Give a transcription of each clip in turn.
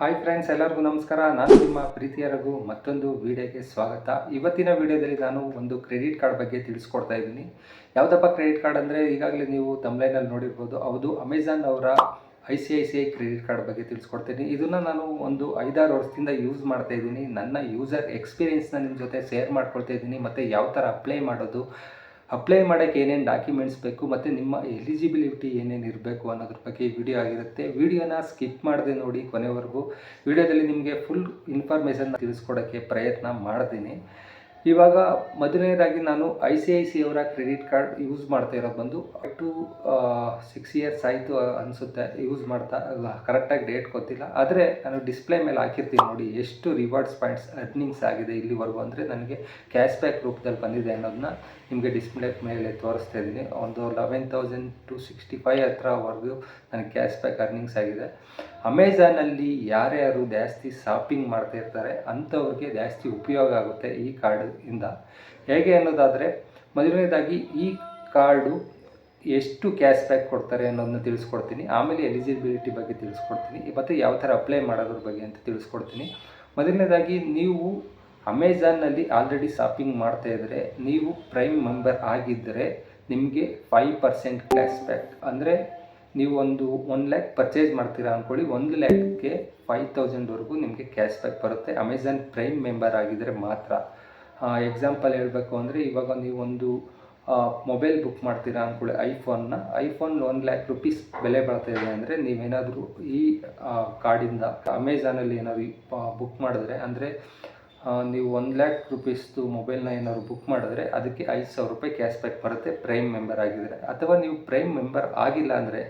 Hi friends ಎಲ್ಲರಿಗೂ ನಮಸ್ಕಾರ. ನಾನು ನಿಮ್ಮ ಪ್ರೀತಿಯ ರಘು. ಮತ್ತೊಂದು ವಿಡಿಯೋಗೆ ಸ್ವಾಗತ. ಇವತ್ತಿನ ವಿಡಿಯೋದಲ್ಲಿ ನಾನು ಒಂದು ಕ್ರೆಡಿಟ್ ಕಾರ್ಡ್ ಬಗ್ಗೆ ತಿಳಿಸ್ಕೊಡ್ತಾ ಇದ್ದೀನಿ. ಯಾವುದಪ್ಪ ಕ್ರೆಡಿಟ್ ಕಾರ್ಡ್ ಅಂದರೆ? ಈಗಾಗಲೇ ನೀವು ತಮ್ಲೈನಲ್ಲಿ ನೋಡಿರ್ಬೋದು. ಹೌದು ಅಮೆಝಾನ್ ಅವರ I C I C I credit card ಬಗ್ಗೆ ತಿಳಿಸ್ಕೊಡ್ತೀನಿ. ಇದನ್ನು ನಾನು ಒಂದು ಐದಾರು ವರ್ಷದಿಂದ ಯೂಸ್ ಮಾಡ್ತಾ ಇದ್ದೀನಿ. ನನ್ನ ಯೂಸರ್ ಎಕ್ಸ್ಪೀರಿಯೆನ್ಸ್ನ ನಿಮ್ಮ ಜೊತೆ ಶೇರ್ ಮಾಡ್ಕೊಳ್ತಾ ಇದ್ದೀನಿ. ಮತ್ತು ಯಾವ ಥರ ಅಪ್ಲೈ ಮಾಡೋದು ಅಪ್ಲೈ ಮಾಡೋಕ್ಕೆ ಏನೇನು ಡಾಕ್ಯುಮೆಂಟ್ಸ್ ಬೇಕು ಮತ್ತು ನಿಮ್ಮ ಎಲಿಜಿಬಿಲಿಟಿ ಏನೇನು ಇರಬೇಕು ಅನ್ನೋದ್ರ ಬಗ್ಗೆ ವಿಡಿಯೋ ಆಗಿರುತ್ತೆ. ವಿಡಿಯೋನ ಸ್ಕಿಪ್ ಮಾಡದೆ ನೋಡಿ ಕೊನೆವರೆಗೂ. ವಿಡಿಯೋದಲ್ಲಿ ನಿಮಗೆ ಫುಲ್ ಇನ್ಫಾರ್ಮೇಷನ್ ತಿಳಿಸ್ಕೊಡೋಕ್ಕೆ ಪ್ರಯತ್ನ ಮಾಡ್ತೀನಿ. ಇವಾಗ ಮೊದಲನೇದಾಗಿ ನಾನು ಐ ಸಿ ಐ ಸಿ ಅವರ ಕ್ರೆಡಿಟ್ ಕಾರ್ಡ್ ಯೂಸ್ ಮಾಡ್ತಾ ಇರೋದು ಬಂದು ಟು ಸಿಕ್ಸ್ ಇಯರ್ಸ್ ಆಯಿತು ಅನಿಸುತ್ತೆ, ಯೂಸ್ ಮಾಡ್ತಾ ಕರೆಕ್ಟಾಗಿ ಡೇಟ್ ಗೊತ್ತಿಲ್ಲ. ಆದರೆ ನಾನು ಡಿಸ್ಪ್ಲೇ ಮೇಲೆ ಹಾಕಿರ್ತೀನಿ ನೋಡಿ, ಎಷ್ಟು ರಿವಾರ್ಡ್ಸ್ ಪಾಯಿಂಟ್ಸ್ ಅರ್ನಿಂಗ್ಸ್ ಆಗಿದೆ ಇಲ್ಲಿವರೆಗೂ ಅಂದರೆ ನನಗೆ ಕ್ಯಾಶ್ ಬ್ಯಾಕ್ ರೂಪದಲ್ಲಿ ಬಂದಿದೆ ಅನ್ನೋದನ್ನ ನಿಮಗೆ ಡಿಸ್ಪ್ಲೇ ಮೇಲೆ ತೋರಿಸ್ತಾ ಇದ್ದೀನಿ. ಒಂದು eleven thousand two sixty five ಹತ್ರವರೆಗೂ ನನಗೆ ಕ್ಯಾಶ್ ಬ್ಯಾಕ್ ಅರ್ನಿಂಗ್ಸ್ ಆಗಿದೆ. ಅಮೆಝಾನಲ್ಲಿ ಯಾರ್ಯಾರು ಜಾಸ್ತಿ ಶಾಪಿಂಗ್ ಮಾಡ್ತಾ ಇರ್ತಾರೆ ಅಂಥವ್ರಿಗೆ ಜಾಸ್ತಿ ಉಪಯೋಗ ಆಗುತ್ತೆ ಈ ಕಾರ್ಡ್ ಇಂದ ಹೇಗೆ ಅನ್ನೋದಾದರೆ, ಮೊದಲನೇದಾಗಿ ಈ ಕಾರ್ಡು ಎಷ್ಟು ಕ್ಯಾಶ್ ಬ್ಯಾಕ್ ಕೊಡ್ತಾರೆ ಅನ್ನೋದನ್ನ ತಿಳಿಸ್ಕೊಡ್ತೀನಿ. ಆಮೇಲೆ ಎಲಿಜಿಬಿಲಿಟಿ ಬಗ್ಗೆ ತಿಳಿಸ್ಕೊಡ್ತೀನಿ. ಮತ್ತು ಯಾವ ಥರ ಅಪ್ಲೈ ಮಾಡೋದ್ರ ಬಗ್ಗೆ ಅಂತ ತಿಳಿಸ್ಕೊಡ್ತೀನಿ. ಮೊದಲನೇದಾಗಿ ನೀವು ಅಮೆಝಾನ್ನಲ್ಲಿ ಆಲ್ರೆಡಿ ಶಾಪಿಂಗ್ ಮಾಡ್ತಾ ಇದ್ದರೆ ನೀವು ಪ್ರೈಮ್ ಮೆಂಬರ್ ಆಗಿದ್ದರೆ ನಿಮಗೆ ಫೈವ್ ಪರ್ಸೆಂಟ್ ಕ್ಯಾಶ್ ಬ್ಯಾಕ್. ಅಂದರೆ ನೀವು ಒಂದು ಒನ್ ಲ್ಯಾಕ್ ಪರ್ಚೇಸ್ ಮಾಡ್ತೀರಾ ಅಂದ್ಕೊಳ್ಳಿ, ಒಂದು ಲ್ಯಾಕ್ಗೆ ಫೈವ್ ತೌಸಂಡ್ವರೆಗೂ ನಿಮಗೆ ಕ್ಯಾಶ್ ಬ್ಯಾಕ್ ಬರುತ್ತೆ. ಅಮೆಝಾನ್ ಪ್ರೈಮ್ ಮೆಂಬರ್ ಆಗಿದ್ದರೆ ಮಾತ್ರ. ಎಕ್ಸಾಂಪಲ್ ಹೇಳಬೇಕು ಅಂದರೆ ಇವಾಗ ಒಂದು ಮೊಬೈಲ್ ಬುಕ್ ಮಾಡ್ತೀರಾ ಅಂದ್ಕೊಳ್ಳಿ ಐಫೋನ್ನ ಐಫೋನ್ ಒನ್ ಲ್ಯಾಕ್ ರುಪೀಸ್ ಬೆಲೆ ಬರ್ತಾ ಇದೆ ಅಂದರೆ ನೀವೇನಾದರೂ ಈ ಕಾರ್ಡಿಂದ ಅಮೆಝಾನಲ್ಲಿ ಏನಾದರೂ ಬುಕ್ ಮಾಡಿದ್ರೆ ಅಂದರೆ ನೀವು ಒನ್ ಲ್ಯಾಕ್ ರುಪೀಸ್ದು ಮೊಬೈಲ್ನ ಏನಾದ್ರು ಬುಕ್ ಮಾಡಿದ್ರೆ ಅದಕ್ಕೆ ಐದು ಸಾವಿರ ರೂಪಾಯಿ ಕ್ಯಾಶ್ ಬ್ಯಾಕ್ ಬರುತ್ತೆ ಪ್ರೈಮ್ ಮೆಂಬರ್ ಆಗಿದ್ದರೆ ಅಥವಾ ನೀವು ಪ್ರೈಮ್ ಮೆಂಬರ್ ಆಗಿಲ್ಲ ಅಂದರೆ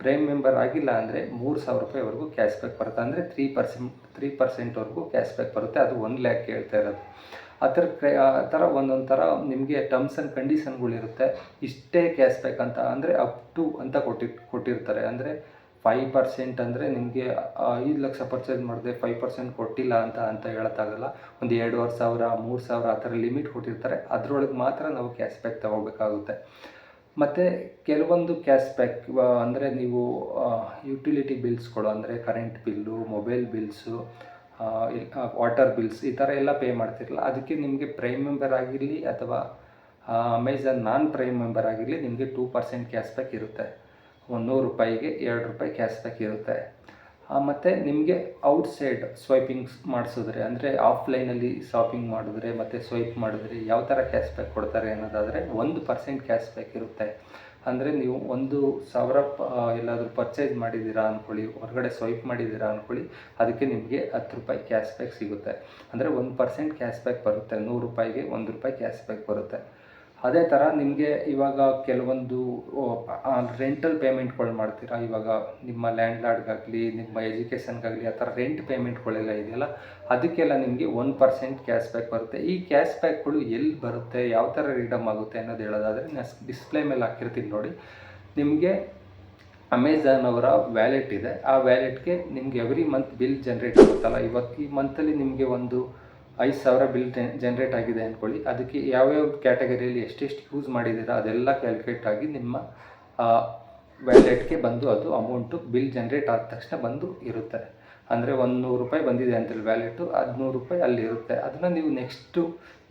ಪ್ರೈಮ್ ಮೆಂಬರ್ ಆಗಿಲ್ಲ ಅಂದರೆ ಮೂರು ಸಾವಿರ ರೂಪಾಯಿವರೆಗೂ ಕ್ಯಾಶ್ ಬ್ಯಾಕ್ ಬರುತ್ತೆ. ಅಂದರೆ ತ್ರೀ ಪರ್ಸೆಂಟ್ ತ್ರೀ ಪರ್ಸೆಂಟ್ವರೆಗೂ ಕ್ಯಾಶ್ ಬ್ಯಾಕ್ ಬರುತ್ತೆ. ಅದು ಒಂದು ಲ್ಯಾಕ್ ಹೇಳ್ತಾ ಇರೋದು. ಆ ಥರ ಆ ಥರ ಒಂದೊಂದು ಥರ ನಿಮಗೆ ಟರ್ಮ್ಸ್ ಆ್ಯಂಡ್ ಕಂಡೀಷನ್ಗಳಿರುತ್ತೆ ಇಷ್ಟೇ ಕ್ಯಾಶ್ ಬ್ಯಾಕ್ ಅಂತ ಅಂದರೆ ಅಪ್ ಟು ಅಂತ ಕೊಟ್ಟಿ, ಕೊಟ್ಟಿರ್ತಾರೆ. ಅಂದರೆ ಫೈವ್ ಪರ್ಸೆಂಟ್ ಅಂದರೆ ನಿಮಗೆ ಐದು ಲಕ್ಷ ಪರ್ಚೇಸ್ ಮಾಡಿದೆ ಫೈವ್ ಪರ್ಸೆಂಟ್ ಕೊಟ್ಟಿಲ್ಲ ಅಂತ ಅಂತ ಹೇಳೋಕ್ಕಾಗಲ್ಲ. ಒಂದು ಎರಡುವರೆ ಸಾವಿರ, ಮೂರು ಸಾವಿರ ಆ ಥರ ಲಿಮಿಟ್ ಕೊಟ್ಟಿರ್ತಾರೆ. ಅದರೊಳಗೆ ಮಾತ್ರ ನಾವು ಕ್ಯಾಶ್ ಬ್ಯಾಕ್ ತೊಗೋಬೇಕಾಗುತ್ತೆ. ಮತ್ತು ಕೆಲವೊಂದು ಕ್ಯಾಶ್ ಬ್ಯಾಕ್ ಅಂದರೆ ನೀವು ಯುಟಿಲಿಟಿ ಬಿಲ್ಸ್ಗಳು ಅಂದರೆ current bill mobile bills water bills ಈ ಥರ ಎಲ್ಲ ಪೇ ಮಾಡ್ತಿರಲ್ಲ, ಅದಕ್ಕೆ ನಿಮಗೆ ಪ್ರೈಮ್ ಮೆಂಬರ್ ಆಗಿರಲಿ ಅಥವಾ ಅಮೆಝಾನ್ ನಾನ್ ಪ್ರೈಮ್ ಮೆಂಬರ್ ಆಗಿರಲಿ ನಿಮಗೆ ಟೂ ಪರ್ಸೆಂಟ್ ಕ್ಯಾಶ್ ಬ್ಯಾಕ್ ಇರುತ್ತೆ. ಒಂದು ನೂರು ರೂಪಾಯಿಗೆ ಎರಡು ರೂಪಾಯಿ ಕ್ಯಾಶ್ ಬ್ಯಾಕ್ ಇರುತ್ತೆ. ಮತ್ತು ನಿಮಗೆ ಔಟ್ಸೈಡ್ ಸ್ವೈಪಿಂಗ್ ಮಾಡಿಸಿದ್ರೆ, ಅಂದರೆ ಆಫ್ಲೈನಲ್ಲಿ ಶಾಪಿಂಗ್ ಮಾಡಿದ್ರೆ, ಮತ್ತು ಸ್ವೈಪ್ ಮಾಡಿದ್ರೆ ಯಾವ ಥರ ಕ್ಯಾಶ್ ಬ್ಯಾಕ್ ಕೊಡ್ತಾರೆ ಅನ್ನೋದಾದರೆ ಒಂದು ಪರ್ಸೆಂಟ್ ಕ್ಯಾಶ್ ಬ್ಯಾಕ್ ಇರುತ್ತೆ. ಅಂದರೆ ನೀವು ಒಂದು ಸಾವಿರ ಎಲ್ಲಾದರೂ ಪರ್ಚೇಸ್ ಮಾಡಿದ್ದೀರಾ ಅಂದ್ಕೊಳ್ಳಿ ಹೊರಗಡೆ ಸ್ವೈಪ್ ಮಾಡಿದ್ದೀರಾ ಅಂದ್ಕೊಳ್ಳಿ ಅದಕ್ಕೆ ನಿಮಗೆ ಹತ್ತು ರೂಪಾಯಿ ಕ್ಯಾಶ್ ಬ್ಯಾಕ್ ಸಿಗುತ್ತೆ. ಅಂದರೆ ಒಂದು ಪರ್ಸೆಂಟ್ ಕ್ಯಾಶ್ ಬ್ಯಾಕ್ ಬರುತ್ತೆ, ನೂರು ರೂಪಾಯಿಗೆ ಒಂದು ರೂಪಾಯಿ ಕ್ಯಾಶ್ ಬ್ಯಾಕ್ ಬರುತ್ತೆ. ಅದೇ ಥರ ನಿಮಗೆ ಇವಾಗ ಕೆಲವೊಂದು ರೆಂಟಲ್ ಪೇಮೆಂಟ್ಗಳು ಮಾಡ್ತೀರಾ? ಇವಾಗ ನಿಮ್ಮ ಲ್ಯಾಂಡ್ ಲಾರ್ಡ್ಗಾಗಲಿ ನಿಮ್ಮ ಎಜುಕೇಷನ್ಗಾಗಲಿ ಆ ಥರ ರೆಂಟ್ ಪೇಮೆಂಟ್ಗಳೆಲ್ಲ ಇದೆಯಲ್ಲ, ಅದಕ್ಕೆಲ್ಲ ನಿಮಗೆ ಒನ್ ಪರ್ಸೆಂಟ್ ಕ್ಯಾಶ್ ಬ್ಯಾಕ್ ಬರುತ್ತೆ. ಈ ಕ್ಯಾಶ್ ಬ್ಯಾಕ್ಗಳು ಎಲ್ಲಿ ಬರುತ್ತೆ? ಯಾವ ಥರ ರೀಡಮ್ ಆಗುತ್ತೆ ಅನ್ನೋದು ಹೇಳೋದಾದರೆ ನಾನು ಡಿಸ್ಪ್ಲೇ ಮೇಲೆ ಹಾಕಿರ್ತೀನಿ ನೋಡಿ. ನಿಮಗೆ ಅಮೆಝಾನ್ ಅವರ ವ್ಯಾಲೆಟ್ ಇದೆ. ಆ ವ್ಯಾಲೆಟ್ಗೆ ನಿಮ್ಗೆ ಎವ್ರಿ ಮಂತ್ ಬಿಲ್ ಜನ್ರೇಟ್ ಆಗುತ್ತಲ್ಲ? ಇವತ್ತು ಈ ಮಂತಲ್ಲಿ ನಿಮಗೆ ಒಂದು ಐದು ಸಾವಿರ ಬಿಲ್ ಜನ್ರೇಟ್ ಆಗಿದೆ ಅಂದ್ಕೊಳ್ಳಿ. ಅದಕ್ಕೆ ಯಾವ್ಯಾವ ಕ್ಯಾಟಗರಿಯಲ್ಲಿ ಎಷ್ಟೆಷ್ಟು ಯೂಸ್ ಮಾಡಿದ್ದೀರಾ ಅದೆಲ್ಲ ಕ್ಯಾಲ್ಕುಲೇಟ್ ಆಗಿ ನಿಮ್ಮ ವ್ಯಾಲೆಟ್ಗೆ ಬಂದು ಅದು ಅಮೌಂಟು ಬಿಲ್ ಜನ್ರೇಟ್ ಆದ ತಕ್ಷಣ ಬಂದು ಇರುತ್ತೆ. ಅಂದರೆ ಒಂದು ನೂರು ರೂಪಾಯಿ ಬಂದಿದೆ ಅಂತೇಳಿ ವ್ಯಾಲೆಟು ಹದಿನೂರು ನೂರು ರೂಪಾಯಿ ಅಲ್ಲಿ ಇರುತ್ತೆ. ಅದನ್ನು ನೀವು ನೆಕ್ಸ್ಟು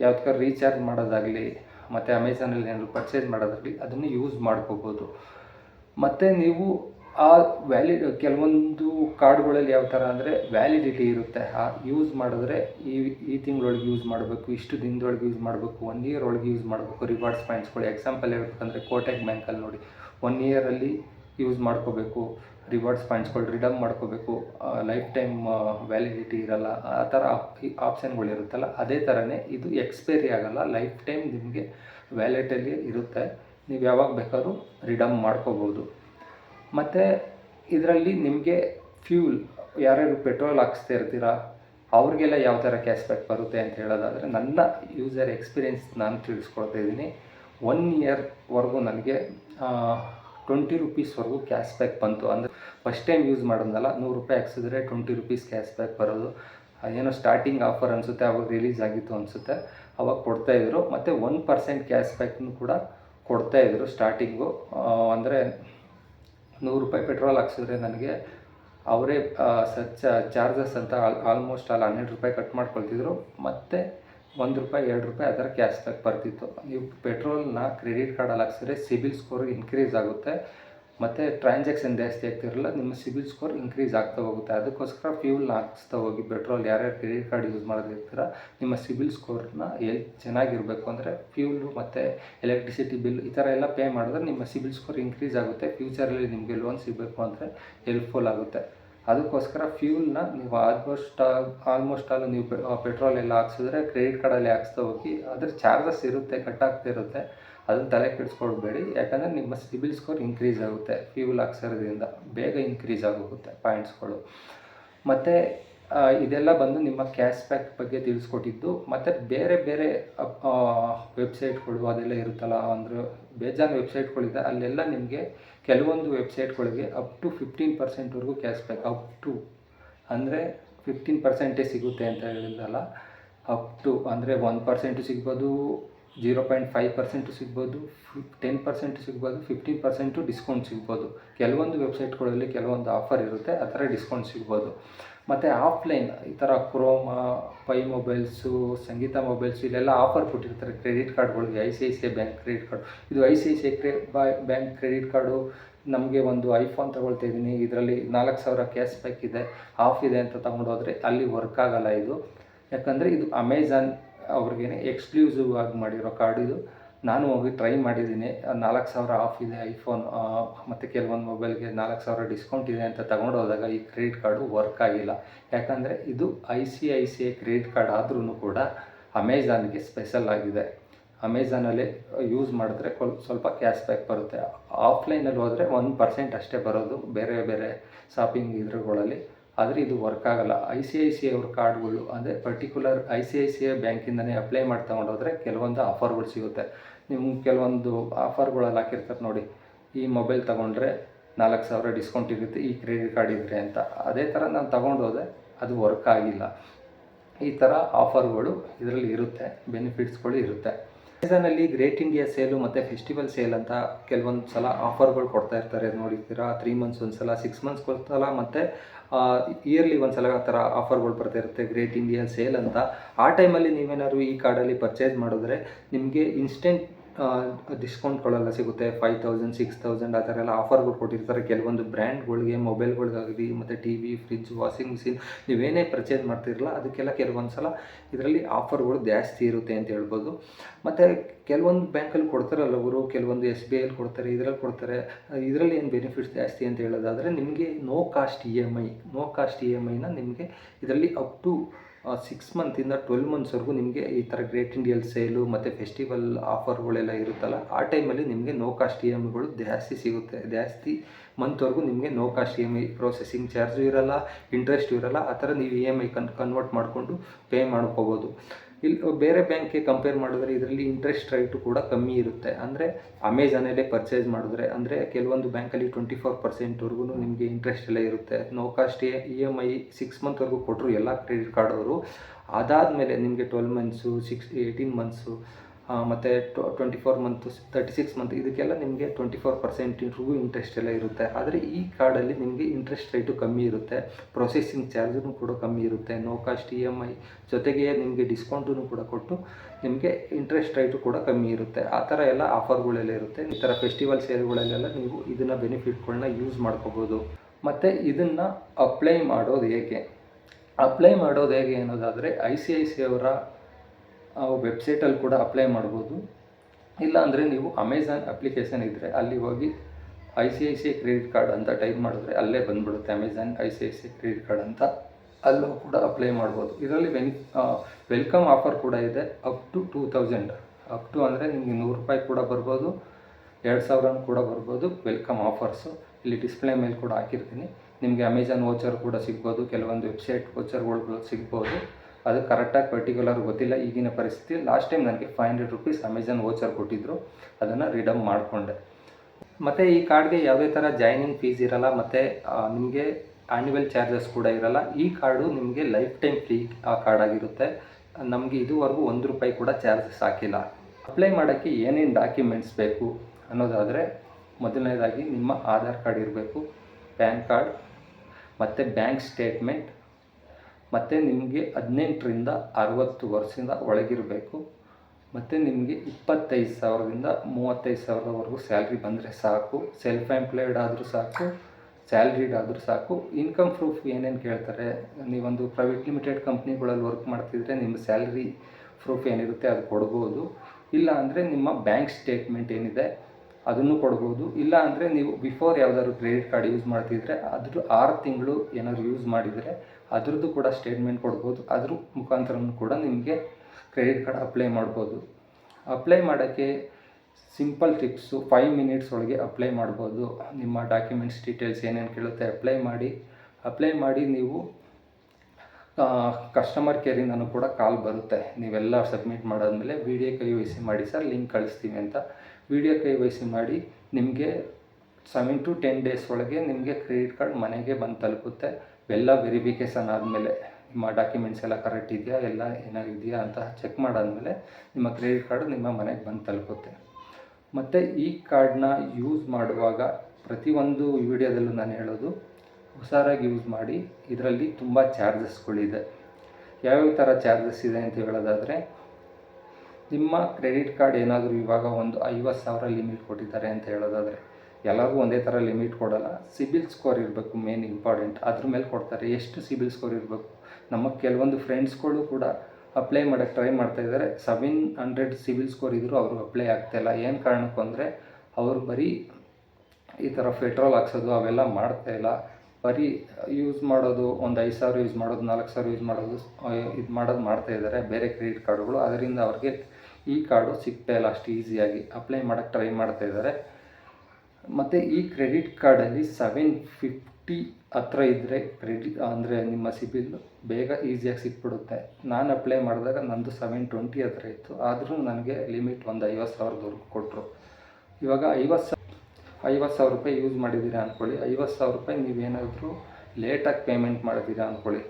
ಯಾವ್ದಕ್ಕಾದ್ರು ರೀಚಾರ್ಜ್ ಮಾಡೋದಾಗಲಿ, ಮತ್ತು ಅಮೆಝಾನಲ್ಲಿ ಏನಾದರೂ ಪರ್ಚೇಸ್ ಮಾಡೋದಾಗಲಿ, ಅದನ್ನು ಯೂಸ್ ಮಾಡ್ಕೋಬೋದು. ಮತ್ತು ನೀವು ಆ ವ್ಯಾಲಿ ಕೆಲವೊಂದು ಕಾರ್ಡ್ಗಳಲ್ಲಿ ಯಾವ ಥರ ಅಂದರೆ ವ್ಯಾಲಿಡಿಟಿ ಇರುತ್ತೆ. ಆ ಯೂಸ್ ಮಾಡಿದ್ರೆ ಈ ಈ ತಿಂಗಳೊಳಗೆ ಯೂಸ್ ಮಾಡಬೇಕು, ಇಷ್ಟು ದಿನದೊಳಗೆ ಯೂಸ್ ಮಾಡಬೇಕು ಒನ್ ಇಯರ್ ಒಳಗೆ ಯೂಸ್ ಮಾಡಬೇಕು. ರಿವಾರ್ಡ್ಸ್ ಪಾಯಿಂಟ್ಸ್ಗಳು ಎಕ್ಸಾಂಪಲ್ ಹೇಳ್ಬೇಕಂದ್ರೆ ಕೋಟೆಕ್ ಬ್ಯಾಂಕಲ್ಲಿ ನೋಡಿ. ಒನ್ ಇಯರಲ್ಲಿ ಯೂಸ್ ಮಾಡ್ಕೋಬೇಕು. ರಿವಾರ್ಡ್ಸ್ ಪಾಯಿಂಟ್ಸ್ಗಳು ರಿಡಮ್ ಮಾಡ್ಕೋಬೇಕು. ಲೈಫ್ ಟೈಮ್ ವ್ಯಾಲಿಡಿಟಿ ಇರಲ್ಲ. ಆ ಥರ ಆಪ್ಷನ್ಗಳು ಇರುತ್ತಲ್ಲ, ಅದೇ ಥರನೇ ಇದು ಎಕ್ಸ್ಪೈರಿ ಆಗಲ್ಲ. ಲೈಫ್ ಟೈಮ್ ನಿಮಗೆ ವ್ಯಾಲೆಟಲ್ಲಿ ಇರುತ್ತೆ. ನೀವು ಯಾವಾಗ ಬೇಕಾದ್ರೂ ರಿಡಮ್ ಮಾಡ್ಕೋಬೋದು. ಮತ್ತು ಇದರಲ್ಲಿ ನಿಮಗೆ ಫ್ಯೂಲ್ ಯಾರ್ಯಾರು ಪೆಟ್ರೋಲ್ ಹಾಕಿಸ್ತಾ ಇರ್ತೀರಾ, ಅವ್ರಿಗೆಲ್ಲ ಯಾವ ಥರ ಕ್ಯಾಶ್ ಬ್ಯಾಕ್ ಬರುತ್ತೆ ಅಂತ ಹೇಳೋದಾದರೆ ನನ್ನ ಯೂಸರ್ ಎಕ್ಸ್ಪೀರಿಯೆನ್ಸ್ ನಾನು ತಿಳಿಸ್ಕೊಳ್ತಾ ಇದ್ದೀನಿ. ಒನ್ ಇಯರ್ವರೆಗೂ ನನಗೆ ಟ್ವೆಂಟಿ ರುಪೀಸ್ವರೆಗೂ ಕ್ಯಾಶ್ ಬ್ಯಾಕ್ ಬಂತು. ಅಂದರೆ ಫಸ್ಟ್ ಟೈಮ್ ಯೂಸ್ ಮಾಡೋದಲ್ಲ ನೂರು ರೂಪಾಯಿ ಹಾಕ್ಸಿದ್ರೆ ಟ್ವೆಂಟಿ ರುಪೀಸ್ ಕ್ಯಾಶ್ ಬ್ಯಾಕ್ ಬರೋದು. ಏನೋ ಸ್ಟಾರ್ಟಿಂಗ್ ಆಫರ್ ಅನಿಸುತ್ತೆ, ಅವಾಗ ರಿಲೀಸ್ ಆಗಿತ್ತು ಅನಿಸುತ್ತೆ. ಅವಾಗ ಕೊಡ್ತಾಯಿದ್ರು ಮತ್ತು ಒನ್ ಪರ್ಸೆಂಟ್ ಕ್ಯಾಶ್ ಬ್ಯಾಕ್ನು ಕೂಡ ಕೊಡ್ತಾಯಿದ್ರು ಸ್ಟಾರ್ಟಿಂಗು ಅಂದರೆ ನೂರು ರೂಪಾಯಿ ಪೆಟ್ರೋಲ್ ಹಾಕ್ಸಿದ್ರೆ ನನಗೆ ಅವರೇ ಸಚ್ ಚಾರ್ಜಸ್ ಅಂತ ಆಲ್, ಆಲ್ಮೋಸ್ಟ್ ಅಲ್ಲಿ ಹನ್ನೆರಡು ರೂಪಾಯಿ ಕಟ್ ಮಾಡ್ಕೊಳ್ತಿದ್ರು. ಮತ್ತು ಒಂದು ರೂಪಾಯಿ, ಎರಡು ರೂಪಾಯಿ ಅದರ ಕ್ಯಾಶ್ ಬ್ಯಾಕ್ ಬರ್ತಿತ್ತು. ನೀವು ಪೆಟ್ರೋಲ್ನ ಕ್ರೆಡಿಟ್ ಕಾರ್ಡಲ್ಲಿ ಹಾಕ್ಸಿದ್ರೆ ಸಿಬಿಲ್ ಸ್ಕೋರ್ ಇನ್ಕ್ರೀಸ್ ಆಗುತ್ತೆ. ಮತ್ತು ಟ್ರಾನ್ಸಾಕ್ಷನ್ ಜಾಸ್ತಿ ಆಗ್ತಿರಲ್ಲ ನಿಮ್ಮ ಸಿಬಿಲ್ ಸ್ಕೋರ್ ಇನ್ಕ್ರೀಸ್ ಆಗ್ತಾ ಹೋಗುತ್ತೆ. ಅದಕ್ಕೋಸ್ಕರ ಫ್ಯೂಲ್ನ ಹಾಕಿಸ್ತಾ ಹೋಗಿ ಪೆಟ್ರೋಲ್ ಯಾರ್ಯಾರು ಕ್ರೆಡಿಟ್ ಕಾರ್ಡ್ ಯೂಸ್ ಮಾಡೋದಿರ್ತೀರ ನಿಮ್ಮ ಸಿಬಿಲ್ ಸ್ಕೋರ್ನ ಎಲ್ ಚೆನ್ನಾಗಿರಬೇಕು ಅಂದರೆ ಫ್ಯೂಲು ಮತ್ತು ಎಲೆಕ್ಟ್ರಿಸಿಟಿ ಬಿಲ್ ಈ ಥರ ಎಲ್ಲ ಪೇ ಮಾಡಿದ್ರೆ ನಿಮ್ಮ ಸಿಬಿಲ್ ಸ್ಕೋರ್ ಇನ್ಕ್ರೀಸ್ ಆಗುತ್ತೆ. ಫ್ಯೂಚರಲ್ಲಿ ನಿಮಗೆ ಲೋನ್ ಸಿಗಬೇಕು ಅಂದರೆ ಹೆಲ್ಪ್ಫುಲ್ ಆಗುತ್ತೆ. ಅದಕ್ಕೋಸ್ಕರ ಫ್ಯೂಲ್ನ ನೀವು ಆಲ್ಮೋಸ್ಟ್ ಆಲ್ಮೋಸ್ಟ್ ಆಲ್ ನೀವು ಪೆಟ್ರೋಲ್ ಎಲ್ಲ ಹಾಕ್ಸಿದ್ರೆ ಕ್ರೆಡಿಟ್ ಕಾರ್ಡಲ್ಲಿ ಹಾಕ್ಸ್ತಾ ಹೋಗಿ ಅದ್ರ ಚಾರ್ಜಸ್ ಇರುತ್ತೆ ಕಟ್ ಆಗ್ತಾ ಇರುತ್ತೆ. ಅದನ್ನು ತಲೆ ಕೆಡಿಸ್ಕೊಳ್ಬೇಡಿ. ಯಾಕಂದರೆ ನಿಮ್ಮ ಸಿಬಿಲ್ ಸ್ಕೋರ್ ಇನ್ಕ್ರೀಸ್ ಆಗುತ್ತೆ. ಫ್ಯೂಲ್ ಹಾಕ್ಸೋದ್ರಿಂದ ಬೇಗ ಇನ್ಕ್ರೀಸ್ ಆಗೋಗುತ್ತೆ ಪಾಯಿಂಟ್ಸ್ಗಳು ಮತ್ತು ಇದೆಲ್ಲ ಬಂದು ನಿಮ್ಮ ಕ್ಯಾಶ್ ಬ್ಯಾಕ್ ಬಗ್ಗೆ ತಿಳಿಸ್ಕೊಟ್ಟಿದ್ದು. ಮತ್ತು ಬೇರೆ ಬೇರೆ ವೆಬ್ಸೈಟ್ಗಳು ಅದೆಲ್ಲ ಇರುತ್ತಲ್ಲ, ಅಂದರೆ ಬೇಜಾನ್ ವೆಬ್ಸೈಟ್ಗಳಿದೆ ಅಲ್ಲೆಲ್ಲ ನಿಮಗೆ ಕೆಲವೊಂದು ವೆಬ್ಸೈಟ್ಗಳಿಗೆ ಅಪ್ ಟು ಫಿಫ್ಟೀನ್ ಪರ್ಸೆಂಟ್ವರೆಗೂ ಕ್ಯಾಶ್ ಬ್ಯಾಕ್ ಅಪ್ ಟು ಅಂದರೆ ಫಿಫ್ಟೀನ್ ಪರ್ಸೆಂಟೇ ಸಿಗುತ್ತೆ ಅಂತ ಹೇಳಿದಲ್ಲ ಅಪ್ ಟು ಅಂದರೆ ಒನ್ ಪರ್ಸೆಂಟು ಸಿಗ್ಬೋದು ಜೀರೋ ಪಾಯಿಂಟ್ ಫೈವ್ ಪರ್ಸೆಂಟು ಸಿಗ್ಬೋದು ಟೆನ್ ಪರ್ಸೆಂಟು ಸಿಗ್ಬೋದು ಫಿಫ್ಟೀನ್ ಪರ್ಸೆಂಟು ಡಿಸ್ಕೌಂಟ್ ಸಿಗ್ಬೋದು. ಕೆಲವೊಂದು ವೆಬ್ಸೈಟ್ಗಳಲ್ಲಿ ಕೆಲವೊಂದು ಆಫರ್ ಇರುತ್ತೆ, ಆ ಥರ ಡಿಸ್ಕೌಂಟ್ ಸಿಗ್ಬೋದು. ಮತ್ತು ಆಫ್ಲೈನ್ ಈ ಥರ ಕ್ರೋಮ ಪೈ ಮೊಬೈಲ್ಸು ಸಂಗೀತ ಮೊಬೈಲ್ಸು ಇಲ್ಲೆಲ್ಲ ಆಫರ್ ಕೊಟ್ಟಿರ್ತಾರೆ credit ಕಾರ್ಡ್ಗಳಿಗೆ I C I C I bank credit card ಇದು I C I C I ಕ್ರೆ bank credit card ನಮಗೆ ಒಂದು ಐಫೋನ್ ತೊಗೊಳ್ತಾ ಇದ್ದೀನಿ. ಇದರಲ್ಲಿ ನಾಲ್ಕು ಸಾವಿರ ಕ್ಯಾಶ್ ಬ್ಯಾಕ್ ಇದೆ ಆಫ್ ಇದೆ ಅಂತ ತೊಗೊಂಡೋದ್ರೆ ಅಲ್ಲಿ ವರ್ಕ್ ಆಗೋಲ್ಲ ಇದು. ಯಾಕಂದರೆ ಇದು ಅಮೆಝಾನ್ ಅವ್ರಿಗೇನೆ ಎಕ್ಸ್ಕ್ಲೂಸಿವ್ ಆಗಿ ಮಾಡಿರೋ ಕಾರ್ಡ್ ಇದು. ನಾನು ಹೋಗಿ ಟ್ರೈ ಮಾಡಿದ್ದೀನಿ. ನಾಲ್ಕು ಸಾವಿರ ಆಫ್ ಇದೆ ಐಫೋನ್ ಮತ್ತು ಕೆಲವೊಂದು ಮೊಬೈಲ್ಗೆ ನಾಲ್ಕು ಸಾವಿರ ಡಿಸ್ಕೌಂಟ್ ಇದೆ ಅಂತ ತಗೊಂಡು ಹೋದಾಗ ಈ ಕ್ರೆಡಿಟ್ ಕಾರ್ಡು ವರ್ಕ್ ಆಗಿಲ್ಲ. ಯಾಕಂದರೆ ಇದು I C I C I credit card ಆದ್ರೂ ಕೂಡ ಅಮೆಝಾನ್ಗೆ ಸ್ಪೆಷಲ್ ಆಗಿದೆ. ಅಮೆಝಾನಲ್ಲಿ ಯೂಸ್ ಮಾಡಿದ್ರೆ ಸ್ವಲ್ಪ ಕ್ಯಾಶ್ ಬ್ಯಾಕ್ ಬರುತ್ತೆ ಆಫ್ಲೈನಲ್ಲಿ ಹೋದರೆ ಒಂದು ಪರ್ಸೆಂಟ್ ಅಷ್ಟೇ ಬರೋದು ಬೇರೆ ಬೇರೆ ಶಾಪಿಂಗ್ ಇದ್ರಗಳಲ್ಲಿ. ಆದರೆ ಇದು ವರ್ಕ್ ಆಗಲ್ಲ. ಐ ಸಿ ಐ ಸಿ ಅವ್ರ ಕಾರ್ಡ್ಗಳು ಅಂದರೆ particular I C I C I ಬ್ಯಾಂಕಿಂದನೇ apply ಮಾಡಿ ತೊಗೊಂಡೋದ್ರೆ ಕೆಲವೊಂದು ಆಫರ್ಗಳು ಸಿಗುತ್ತೆ. ನೀವು ಕೆಲವೊಂದು ಆಫರ್ಗಳೆಲ್ಲ ಹಾಕಿರ್ತಾರೆ ನೋಡಿ. ಈ ಮೊಬೈಲ್ ತೊಗೊಂಡ್ರೆ ನಾಲ್ಕು ಸಾವಿರ ಡಿಸ್ಕೌಂಟ್ ಇರುತ್ತೆ ಈ ಕ್ರೆಡಿಟ್ ಕಾರ್ಡ್ ಇದ್ರೆ ಅಂತ. ಅದೇ ಥರ ನಾನು ತೊಗೊಂಡೋದೆ ಅದು ವರ್ಕ್ ಆಗಿಲ್ಲ. ಈ ಥರ ಆಫರ್ಗಳು ಇದರಲ್ಲಿ ಇರುತ್ತೆ, ಬೆನಿಫಿಟ್ಸ್ಗಳು ಇರುತ್ತೆ. ಅಮೆಝಾನಲ್ಲಿ ಗ್ರೇಟ್ ಇಂಡಿಯಾ ಸೇಲು ಮತ್ತು ಫೆಸ್ಟಿವಲ್ ಸೇಲ್ ಅಂತ ಕೆಲವೊಂದು ಸಲ ಆಫರ್ಗಳು ಕೊಡ್ತಾ ಇರ್ತಾರೆ. ನೋಡಿರ್ತೀರಾ ತ್ರೀ ಮಂತ್ಸ್ ಒಂದು ಸಲ ಸಿಕ್ಸ್ ಮಂತ್ಸ್ ಸಲ ಮತ್ತು ಇಯರ್ಲಿ ಒಂದು ಸಲ ಆ ಥರ ಆಫರ್ಗಳು ಬರ್ತಾ ಇರುತ್ತೆ. ಗ್ರೇಟ್ ಇಂಡಿಯಾ ಸೇಲ್ ಅಂತ. ಆ ಟೈಮಲ್ಲಿ ನೀವೇನಾದ್ರು ಈ ಕಾರ್ಡಲ್ಲಿ ಪರ್ಚೇಸ್ ಮಾಡಿದ್ರೆ ನಿಮಗೆ ಇನ್ಸ್ಟೆಂಟ್ ಡಿಸ್ಕೌಂಟ್ಗಳೆಲ್ಲ ಸಿಗುತ್ತೆ. ಫೈವ್ ತೌಸಂಡ್ ಸಿಕ್ಸ್ ತೌಸಂಡ್ ಆ ಥರ ಎಲ್ಲ ಆಫರ್ಗಳು ಕೊಟ್ಟಿರ್ತಾರೆ. ಕೆಲವೊಂದು ಬ್ರ್ಯಾಂಡ್ಗಳಿಗೆ ಮೊಬೈಲ್ಗಳಿಗಾಗಲಿ ಮತ್ತು T V fridge washing machine ನೀವೇನೇ ಪರ್ಚೇಸ್ ಮಾಡ್ತಿರಲ್ಲ ಅದಕ್ಕೆಲ್ಲ ಕೆಲವೊಂದು ಸಲ ಇದರಲ್ಲಿ ಆಫರ್ಗಳು ಜಾಸ್ತಿ ಇರುತ್ತೆ ಅಂತ ಹೇಳ್ಬೋದು. ಮತ್ತು ಕೆಲವೊಂದು ಬ್ಯಾಂಕಲ್ಲಿ ಕೊಡ್ತಾರಲ್ಲ ಅವರು, ಕೆಲವೊಂದು ಎಸ್ ಬಿ ಐಲಿ ಕೊಡ್ತಾರೆ, ಇದರಲ್ಲಿ ಕೊಡ್ತಾರೆ. ಇದರಲ್ಲಿ ಏನು ಬೆನಿಫಿಟ್ಸ್ ಜಾಸ್ತಿ ಅಂತ ಹೇಳೋದಾದರೆ ನಿಮಗೆ no cost E M I no cost E M ಐನ ನಿಮಗೆ ಇದರಲ್ಲಿ ಅಪ್ ಟು ಸಿಕ್ಸ್ ಮಂತಿಂದ ಟ್ವೆಲ್ ಮಂತ್ಸ್ವರೆಗೂ ನಿಮಗೆ ಈ ಥರ ಗ್ರೇಟ್ ಇಂಡಿಯಲ್ ಸೇಲು ಮತ್ತು ಫೆಸ್ಟಿವಲ್ ಆಫರ್ಗಳೆಲ್ಲ ಇರುತ್ತಲ್ಲ, ಆ ಟೈಮಲ್ಲಿ ನಿಮಗೆ ನೋ ಕಾಸ್ಟ್ ಇ ಎಂ ಐಗಳು ಜಾಸ್ತಿ ಸಿಗುತ್ತೆ. ಜಾಸ್ತಿ ಮಂತ್ವರೆಗೂ ನಿಮಗೆ no cost E M I processing charge ಇರಲ್ಲ ಇಂಟ್ರೆಸ್ಟ್ ಇರಲ್ಲ, ಆ ಥರ ನೀವು ಇ ಎಂ ಐ ಕನ್ ಕನ್ವರ್ಟ್ ಮಾಡಿಕೊಂಡು ಪೇ ಮಾಡ್ಕೋಬೋದು. ಇಲ್ಲಿ ಬೇರೆ ಬ್ಯಾಂಕ್ಗೆ ಕಂಪೇರ್ ಮಾಡಿದ್ರೆ ಇದರಲ್ಲಿ ಇಂಟ್ರೆಸ್ಟ್ ರೇಟು ಕೂಡ ಕಮ್ಮಿ ಇರುತ್ತೆ. ಅಂದರೆ ಅಮೆಝಾನಲ್ಲೇ ಪರ್ಚೇಸ್ ಮಾಡಿದ್ರೆ, ಅಂದರೆ ಕೆಲವೊಂದು ಬ್ಯಾಂಕಲ್ಲಿ ಟ್ವೆಂಟಿ ಫೋರ್ ಪರ್ಸೆಂಟ್ವರೆಗೂ ನಿಮಗೆ ಇಂಟ್ರೆಸ್ಟ್ ಎಲ್ಲ ಇರುತ್ತೆ. No cost E M I six ಮಂತ್ವರೆಗೂ ಕೊಟ್ಟರು ಎಲ್ಲ ಕ್ರೆಡಿಟ್ ಕಾರ್ಡ್ ಅವರು. ಅದಾದಮೇಲೆ ನಿಮಗೆ twelve months six eighteen months ಮತ್ತು twenty four month thirty six month ಇದಕ್ಕೆಲ್ಲ ನಿಮಗೆ ಟ್ವೆಂಟಿ ಫೋರ್ ಪರ್ಸೆಂಟ್ವರೆಗೂ ಇಂಟ್ರೆಸ್ಟ್ ಎಲ್ಲ ಇರುತ್ತೆ. ಆದರೆ ಈ ಕಾರ್ಡಲ್ಲಿ ನಿಮಗೆ ಇಂಟ್ರೆಸ್ಟ್ ರೇಟು ಕಮ್ಮಿ ಇರುತ್ತೆ. ಪ್ರೊಸೆಸಿಂಗ್ ಚಾರ್ಜೂ ಕೂಡ ಕಮ್ಮಿ ಇರುತ್ತೆ. No cost E M I ಜೊತೆಗೆ ನಿಮಗೆ ಡಿಸ್ಕೌಂಟೂ ಕೂಡ ಕೊಟ್ಟು ನಿಮಗೆ ಇಂಟ್ರೆಸ್ಟ್ ರೇಟು ಕೂಡ ಕಮ್ಮಿ ಇರುತ್ತೆ. ಆ ಥರ ಎಲ್ಲ ಆಫರ್ಗಳೆಲ್ಲ ಇರುತ್ತೆ. ಈ ಥರ ಫೆಸ್ಟಿವಲ್ ಸೇಲ್ಗಳಲ್ಲೆಲ್ಲ ನೀವು ಇದನ್ನು ಬೆನಿಫಿಟ್ಗಳನ್ನ ಯೂಸ್ ಮಾಡ್ಕೋಬೋದು. ಮತ್ತು ಇದನ್ನು ಅಪ್ಲೈ ಮಾಡೋದು ಹೇಗೆ? ಅಪ್ಲೈ ಮಾಡೋದು ಹೇಗೆ ಅನ್ನೋದಾದರೆ ಐ ಸಿ ಐ ಸಿ ಅವರ ವೆಬ್ಸೈಟಲ್ಲಿ ಕೂಡ ಅಪ್ಲೈ ಮಾಡ್ಬೋದು. ಇಲ್ಲ ಅಂದರೆ ನೀವು ಅಮೆಝಾನ್ ಅಪ್ಲಿಕೇಶನ್ ಇದ್ದರೆ ಅಲ್ಲಿ ಹೋಗಿ I C I C I credit card ಅಂತ ಟೈಪ್ ಮಾಡಿದ್ರೆ ಅಲ್ಲೇ ಬಂದ್ಬಿಡುತ್ತೆ Amazon I C I C I credit card ಅಂತ. ಅಲ್ಲೂ ಕೂಡ ಅಪ್ಲೈ ಮಾಡ್ಬೋದು. ಇದರಲ್ಲಿ ವೆನ್ ವೆಲ್ಕಮ್ ಆಫರ್ ಕೂಡ ಇದೆ up to two thousand up to ಅಂದರೆ ನಿಮಗೆ ನೂರು ರೂಪಾಯಿ ಕೂಡ ಬರ್ಬೋದು, ಎರಡು ಸಾವಿರ ಕೂಡ ಬರ್ಬೋದು ವೆಲ್ಕಮ್ ಆಫರ್ಸು ಇಲ್ಲಿ ಡಿಸ್ಪ್ಲೇ ಮೇಲೆ ಕೂಡ ಹಾಕಿರ್ತೀನಿ. ನಿಮಗೆ ಅಮೆಝಾನ್ ವೋಚರ್ ಕೂಡ ಸಿಗ್ಬೋದು, ಕೆಲವೊಂದು ವೆಬ್ಸೈಟ್ ವೋಚರ್ಗಳು ಸಿಗ್ಬೋದು. ಅದು ಕರೆಕ್ಟಾಗಿ ಪರ್ಟಿಕ್ಯುಲರ್ ಗೊತ್ತಿಲ್ಲ, ಈಗಿನ ಪರಿಸ್ಥಿತಿ. ಲಾಸ್ಟ್ ಟೈಮ್ ನನಗೆ five hundred rupees Amazon voucher ಕೊಟ್ಟಿದ್ದರು ಅದನ್ನು ರಿಡಮ್ ಮಾಡಿಕೊಂಡೆ. ಮತ್ತು ಈ ಕಾರ್ಡ್ಗೆ ಯಾವುದೇ ಥರ ಜಾಯ್ನಿಂಗ್ ಫೀಸ್ ಇರಲ್ಲ, ಮತ್ತು ನಿಮಗೆ ಆ್ಯನ್ಯುವಲ್ ಚಾರ್ಜಸ್ ಕೂಡ ಇರಲ್ಲ. ಈ ಕಾರ್ಡು ನಿಮಗೆ ಲೈಫ್ ಟೈಮ್ ಫ್ರೀ ಆ ಕಾರ್ಡ್ ಆಗಿರುತ್ತೆ. ನಮಗೆ ಇದುವರೆಗೂ ಒಂದು ರೂಪಾಯಿ ಕೂಡ ಚಾರ್ಜಸ್ ಹಾಕಿಲ್ಲ. ಅಪ್ಲೈ ಮಾಡೋಕ್ಕೆ ಏನೇನು ಡಾಕ್ಯುಮೆಂಟ್ಸ್ ಬೇಕು ಅನ್ನೋದಾದರೆ, ಮೊದಲನೇದಾಗಿ ನಿಮ್ಮ ಆಧಾರ್ ಕಾರ್ಡ್ ಇರಬೇಕು, ಪ್ಯಾನ್ ಕಾರ್ಡ್, ಮತ್ತು ಬ್ಯಾಂಕ್ ಸ್ಟೇಟ್ಮೆಂಟ್ ಮತ್ತು ನಿಮಗೆ ಹದಿನೆಂಟರಿಂದ ಅರವತ್ತು ವರ್ಷದಿಂದ ಒಳಗಿರಬೇಕು. ಮತ್ತು ನಿಮಗೆ ಇಪ್ಪತ್ತೈದು ಸಾವಿರದಿಂದ ಮೂವತ್ತೈದು ಸಾವಿರದವರೆಗೂ ಸ್ಯಾಲ್ರಿ ಬಂದರೆ ಸಾಕು. ಸೆಲ್ಫ್ ಎಂಪ್ಲಾಯ್ಡ್ ಆದರೂ ಸಾಕು ಸ್ಯಾಲ್ರಿಡ್ ಆದರೂ ಸಾಕು. ಇನ್ಕಮ್ ಪ್ರೂಫ್ ಏನೇನು ಕೇಳ್ತಾರೆ? ನೀವೊಂದು ಪ್ರೈವೇಟ್ ಲಿಮಿಟೆಡ್ ಕಂಪ್ನಿಗಳಲ್ಲಿ ವರ್ಕ್ ಮಾಡ್ತಿದ್ರೆ ನಿಮ್ಮ ಸ್ಯಾಲ್ರಿ ಪ್ರೂಫ್ ಏನಿರುತ್ತೆ ಅದು ಕೊಡ್ಬೋದು. ಇಲ್ಲ ಅಂದರೆ ನಿಮ್ಮ ಬ್ಯಾಂಕ್ ಸ್ಟೇಟ್ಮೆಂಟ್ ಏನಿದೆ? ಅದನ್ನು ಕೊಡ್ಬೋದು. ಇಲ್ಲ ಅಂದರೆ ನೀವು ಬಿಫೋರ್ ಯಾವ್ದಾದ್ರು ಕ್ರೆಡಿಟ್ ಕಾರ್ಡ್ ಯೂಸ್ ಮಾಡ್ತಿದ್ರೆ ಅದ್ರ ಆರು ತಿಂಗಳು ಏನಾದ್ರು ಯೂಸ್ ಮಾಡಿದರೆ ಅದ್ರದ್ದು ಕೂಡ ಸ್ಟೇಟ್ಮೆಂಟ್ ಕೊಡ್ಬೋದು. ಅದ್ರ ಮುಖಾಂತರನೂ ಕೂಡ ನಿಮಗೆ ಕ್ರೆಡಿಟ್ ಕಾರ್ಡ್ ಅಪ್ಲೈ ಮಾಡ್ಬೋದು. ಅಪ್ಲೈ ಮಾಡೋಕ್ಕೆ ಸಿಂಪಲ್ ಟಿಪ್ಸು ಫೈವ್ ಮಿನಿಟ್ಸ್ ಒಳಗೆ ಅಪ್ಲೈ ಮಾಡ್ಬೋದು. ನಿಮ್ಮ ಡಾಕ್ಯುಮೆಂಟ್ಸ್ ಡೀಟೇಲ್ಸ್ ಏನೇನು ಕೇಳುತ್ತೆ ಅಪ್ಲೈ ಮಾಡಿ. ಅಪ್ಲೈ ಮಾಡಿ ನೀವು ಕಸ್ಟಮರ್ ಕೇರಿಂದನೂ ಕೂಡ ಕಾಲ್ ಬರುತ್ತೆ. ನೀವೆಲ್ಲ ಸಬ್ಮಿಟ್ ಮಾಡಾದ್ಮೇಲೆ ವಿಡಿಯೋ ಕೈ ವಹಿಸಿ ಮಾಡಿ ಸರ್ ಲಿಂಕ್ ಕಳಿಸ್ತೀವಿ ಅಂತ. ವಿಡಿಯೋ ಕೈ ವಹಿಸಿ ಮಾಡಿ ನಿಮಗೆ ಸೆವೆನ್ ಟು ಟೆನ್ ಡೇಸ್ ಒಳಗೆ ನಿಮಗೆ ಕ್ರೆಡಿಟ್ ಕಾರ್ಡ್ ಮನೆಗೆ ಬಂದು ತಲುಪುತ್ತೆ. ಎಲ್ಲ ವೆರಿಫಿಕೇಷನ್ ಆದಮೇಲೆ, ನಿಮ್ಮ ಡಾಕ್ಯುಮೆಂಟ್ಸ್ ಎಲ್ಲ ಕರೆಕ್ಟ್ ಇದೆಯಾ, ಎಲ್ಲ ಏನಾಗಿದೆಯಾ ಅಂತ ಚೆಕ್ ಮಾಡಾದಮೇಲೆ ನಿಮ್ಮ ಕ್ರೆಡಿಟ್ ಕಾರ್ಡ್ ನಿಮ್ಮ ಮನೆಗೆ ಬಂದು ತಲುಪುತ್ತೆ. ಮತ್ತು ಈ ಕಾರ್ಡನ್ನ ಯೂಸ್ ಮಾಡುವಾಗ ಪ್ರತಿಯೊಂದು ವಿಡಿಯೋದಲ್ಲೂ ನಾನು ಹೇಳೋದು, ಹುಷಾರಾಗಿ ಯೂಸ್ ಮಾಡಿ. ಇದರಲ್ಲಿ ತುಂಬ ಚಾರ್ಜಸ್ಗಳಿದೆ ಯಾವ್ಯಾವ ಥರ ಚಾರ್ಜಸ್ ಇದೆ ಅಂತ ಹೇಳೋದಾದರೆ ನಿಮ್ಮ ಕ್ರೆಡಿಟ್ ಕಾರ್ಡ್ ಏನಾದರೂ ಇವಾಗ ಒಂದು ಐವತ್ತು ಸಾವಿರ ಲಿಮಿಟ್ ಕೊಟ್ಟಿದ್ದಾರೆ ಅಂತ ಹೇಳೋದಾದರೆ, ಎಲ್ಲರಿಗೂ ಒಂದೇ ಥರ ಲಿಮಿಟ್ ಕೊಡೋಲ್ಲ. ಸಿಬಿಲ್ ಸ್ಕೋರ್ ಇರಬೇಕು ಮೇನ್ ಇಂಪಾರ್ಟೆಂಟ್. ಅದ್ರ ಮೇಲೆ ಕೊಡ್ತಾರೆ. ಎಷ್ಟು ಸಿಬಿಲ್ ಸ್ಕೋರ್ ಇರಬೇಕು? ನಮ್ಮ ಕೆಲವೊಂದು ಫ್ರೆಂಡ್ಸ್ಗಳು ಕೂಡ ಅಪ್ಲೈ ಮಾಡೋಕ್ಕೆ ಟ್ರೈ ಮಾಡ್ತಾ ಇದ್ದಾರೆ. ಸೆವೆನ್ ಹಂಡ್ರೆಡ್ ಸಿಬಿಲ್ ಸ್ಕೋರ್ ಇದ್ದರೂ ಅವರು ಅಪ್ಲೈ ಆಗ್ತಾಯಿಲ್ಲ ಏನು ಕಾರಣಕ್ಕೂ ಅಂದರೆ, ಅವರು ಬರೀ ಈ ಥರ ಪೆಟ್ರೋಲ್ ಹಾಕ್ಸೋದು, ಅವೆಲ್ಲ ಮಾಡ್ತಾಯಿಲ್ಲ ಬರೀ ಯೂಸ್ ಮಾಡೋದು, ಒಂದು ಐದು ಸಾವಿರ ಯೂಸ್ ಮಾಡೋದು, ನಾಲ್ಕು ಸಾವಿರ ಯೂಸ್ ಮಾಡೋದು ಇದು ಮಾಡೋದು ಮಾಡ್ತಾ ಇದ್ದಾರೆ ಬೇರೆ ಕ್ರೆಡಿಟ್ ಕಾರ್ಡುಗಳು ಅದರಿಂದ ಅವ್ರಿಗೆ ಈ ಕಾರ್ಡು ಸಿಗ್ತಾ ಇಲ್ಲ, ಅಷ್ಟು ಈಸಿಯಾಗಿ ಅಪ್ಲೈ ಮಾಡೋಕ್ಕೆ ಟ್ರೈ ಮಾಡ್ತಾ ಇದ್ದಾರೆ ಮತ್ತು ಈ ಕ್ರೆಡಿಟ್ ಕಾರ್ಡಲ್ಲಿ ಸೆವೆನ್ ಫಿಫ್ಟಿ ಹತ್ರ ಇದ್ದರೆ ಕ್ರೆಡಿಟ್ ಅಂದರೆ ನಿಮ್ಮ ಸಿಬಿಲ್ ಬೇಗ ಈಸಿಯಾಗಿ ಸಿಕ್ಬಿಡುತ್ತೆ. ನಾನು ಅಪ್ಲೈ ಮಾಡಿದಾಗ ನಂದು ಸೆವೆನ್ ಟ್ವೆಂಟಿ ಹತ್ರ ಇತ್ತು. ಆದರೂ ನನಗೆ ಲಿಮಿಟ್ ಒಂದು ಐವತ್ತು ಸಾವಿರದವರೆಗೂ ಕೊಟ್ಟರು ಇವಾಗ ಐವತ್ತು ಐವತ್ತು ಸಾವಿರ ರೂಪಾಯಿ ಯೂಸ್ ಮಾಡಿದ್ದೀರಾ ಅಂದ್ಕೊಳ್ಳಿ. ಐವತ್ತು ಸಾವಿರ ರೂಪಾಯಿ ನೀವೇನಾದರೂ ಲೇಟಾಗಿ ಪೇಮೆಂಟ್ ಮಾಡಿದ್ದೀರಾ ಅಂದ್ಕೊಳ್ಳಿ.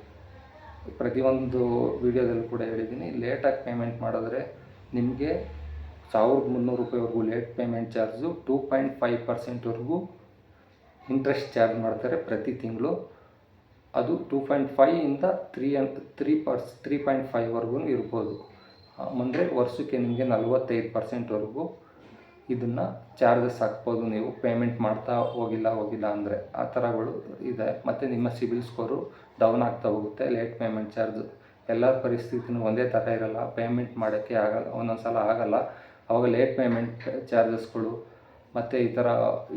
ಪ್ರತಿಯೊಂದು ವೀಡಿಯೋದಲ್ಲೂ ಕೂಡ ಹೇಳಿದ್ದೀನಿ. ಲೇಟಾಗಿ ಪೇಮೆಂಟ್ ಮಾಡಿದ್ರೆ ನಿಮಗೆ ಸಾವಿರದ ಮುನ್ನೂರು ರೂಪಾಯಿವರೆಗೂ late payment charge two point five ಪರ್ಸೆಂಟ್ವರೆಗೂ interest charge ಮಾಡ್ತಾರೆ ಪ್ರತಿ ತಿಂಗಳು. ಅದು ಟೂ ಪಾಯಿಂಟ್ ಫೈವಿಂದ three and three purse three point ಫೈವ್ವರೆಗೂ ಇರ್ಬೋದು. ಅಂದರೆ ವರ್ಷಕ್ಕೆ ನಿಮಗೆ ನಲವತ್ತೈದು ಪರ್ಸೆಂಟ್ವರೆಗೂ ಇದನ್ನು ಚಾರ್ಜಸ್ ಹಾಕ್ಬೋದು ನೀವು ಪೇಮೆಂಟ್ ಮಾಡ್ತಾ ಹೋಗಿಲ್ಲ ಹೋಗಿಲ್ಲ ಅಂದರೆ. ಆ ಥರಗಳು ಇದೆ. ಮತ್ತು ನಿಮ್ಮ ಸಿಬಿಲ್ ಸ್ಕೋರು ಡೌನ್ ಆಗ್ತಾ ಹೋಗುತ್ತೆ ಲೇಟ್ ಪೇಮೆಂಟ್ ಚಾರ್ಜು ಎಲ್ಲ ಪರಿಸ್ಥಿತಿನೂ ಒಂದೇ ಥರ ಇರಲ್ಲ. ಪೇಮೆಂಟ್ ಮಾಡೋಕ್ಕೆ ಆಗಲ್ಲ ಒಂದೊಂದು ಸಲ ಆಗಲ್ಲ. ಅವಾಗ ಲೇಟ್ ಪೇಮೆಂಟ್ ಚಾರ್ಜಸ್ಗಳು ಮತ್ತು ಈ ಥರ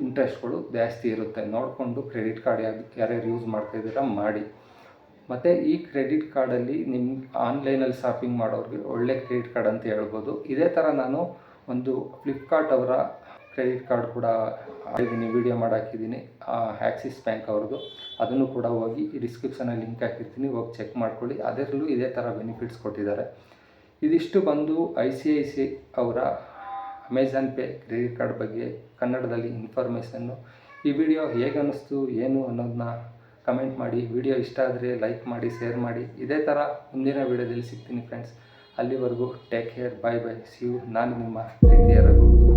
ಇಂಟ್ರೆಸ್ಟ್ಗಳು ಜಾಸ್ತಿ ಇರುತ್ತೆ. ನೋಡಿಕೊಂಡು ಕ್ರೆಡಿಟ್ ಕಾರ್ಡ್ ಯಾರು, ಯಾರ್ಯಾರು ಯೂಸ್ ಮಾಡ್ತಾಯಿದ್ದೀರಾ ಮಾಡಿ. ಮತ್ತು ಈ ಕ್ರೆಡಿಟ್ ಕಾರ್ಡಲ್ಲಿ ನಿಮ್ಮ ಆನ್ಲೈನಲ್ಲಿ ಶಾಪಿಂಗ್ ಮಾಡೋರಿಗೆ ಒಳ್ಳೆ ಕ್ರೆಡಿಟ್ ಕಾರ್ಡ್ ಅಂತ ಹೇಳ್ಬೋದು. ಇದೇ ಥರ ನಾನು ಒಂದು ಫ್ಲಿಪ್ಕಾರ್ಟ್ ಅವರ ಕ್ರೆಡಿಟ್ ಕಾರ್ಡ್ ಕೂಡ ಹಾಕಿದ್ದೀನಿ ವೀಡಿಯೋ ಮಾಡಾಕಿದ್ದೀನಿ ಆ್ಯಕ್ಸಿಸ್ ಬ್ಯಾಂಕ್ ಅವ್ರದ್ದು. ಅದನ್ನು ಕೂಡ ಹೋಗಿ ಡಿಸ್ಕ್ರಿಪ್ಷನಲ್ಲಿ ಲಿಂಕ್ ಹಾಕಿರ್ತೀನಿ, ಹೋಗಿ ಚೆಕ್ ಮಾಡ್ಕೊಳ್ಳಿ. ಅದರಲ್ಲೂ ಇದೇ ಥರ ಬೆನಿಫಿಟ್ಸ್ ಕೊಟ್ಟಿದ್ದಾರೆ. ಇದಿಷ್ಟು ಬಂದು I C I C I Amazon Pay credit card ಬಗ್ಗೆ ಕನ್ನಡದಲ್ಲಿ ಇನ್ಫಾರ್ಮೇಷನ್ನು ಈ ವಿಡಿಯೋ ಹೇಗೆ ಅನ್ನಿಸ್ತು, ಏನು ಅನ್ನೋದನ್ನ ಕಮೆಂಟ್ ಮಾಡಿ. ವಿಡಿಯೋ ಇಷ್ಟ ಆದರೆ ಲೈಕ್ ಮಾಡಿ ಶೇರ್ ಮಾಡಿ. ಇದೇ ಥರ ಮುಂದಿನ ವಿಡಿಯೋದಲ್ಲಿ ಸಿಗ್ತೀನಿ ಫ್ರೆಂಡ್ಸ್ ಅಲ್ಲಿವರೆಗೂ take care bye bye see you ನಾನು ನಿಮ್ಮ ಪ್ರೀತಿಯ ರಘು.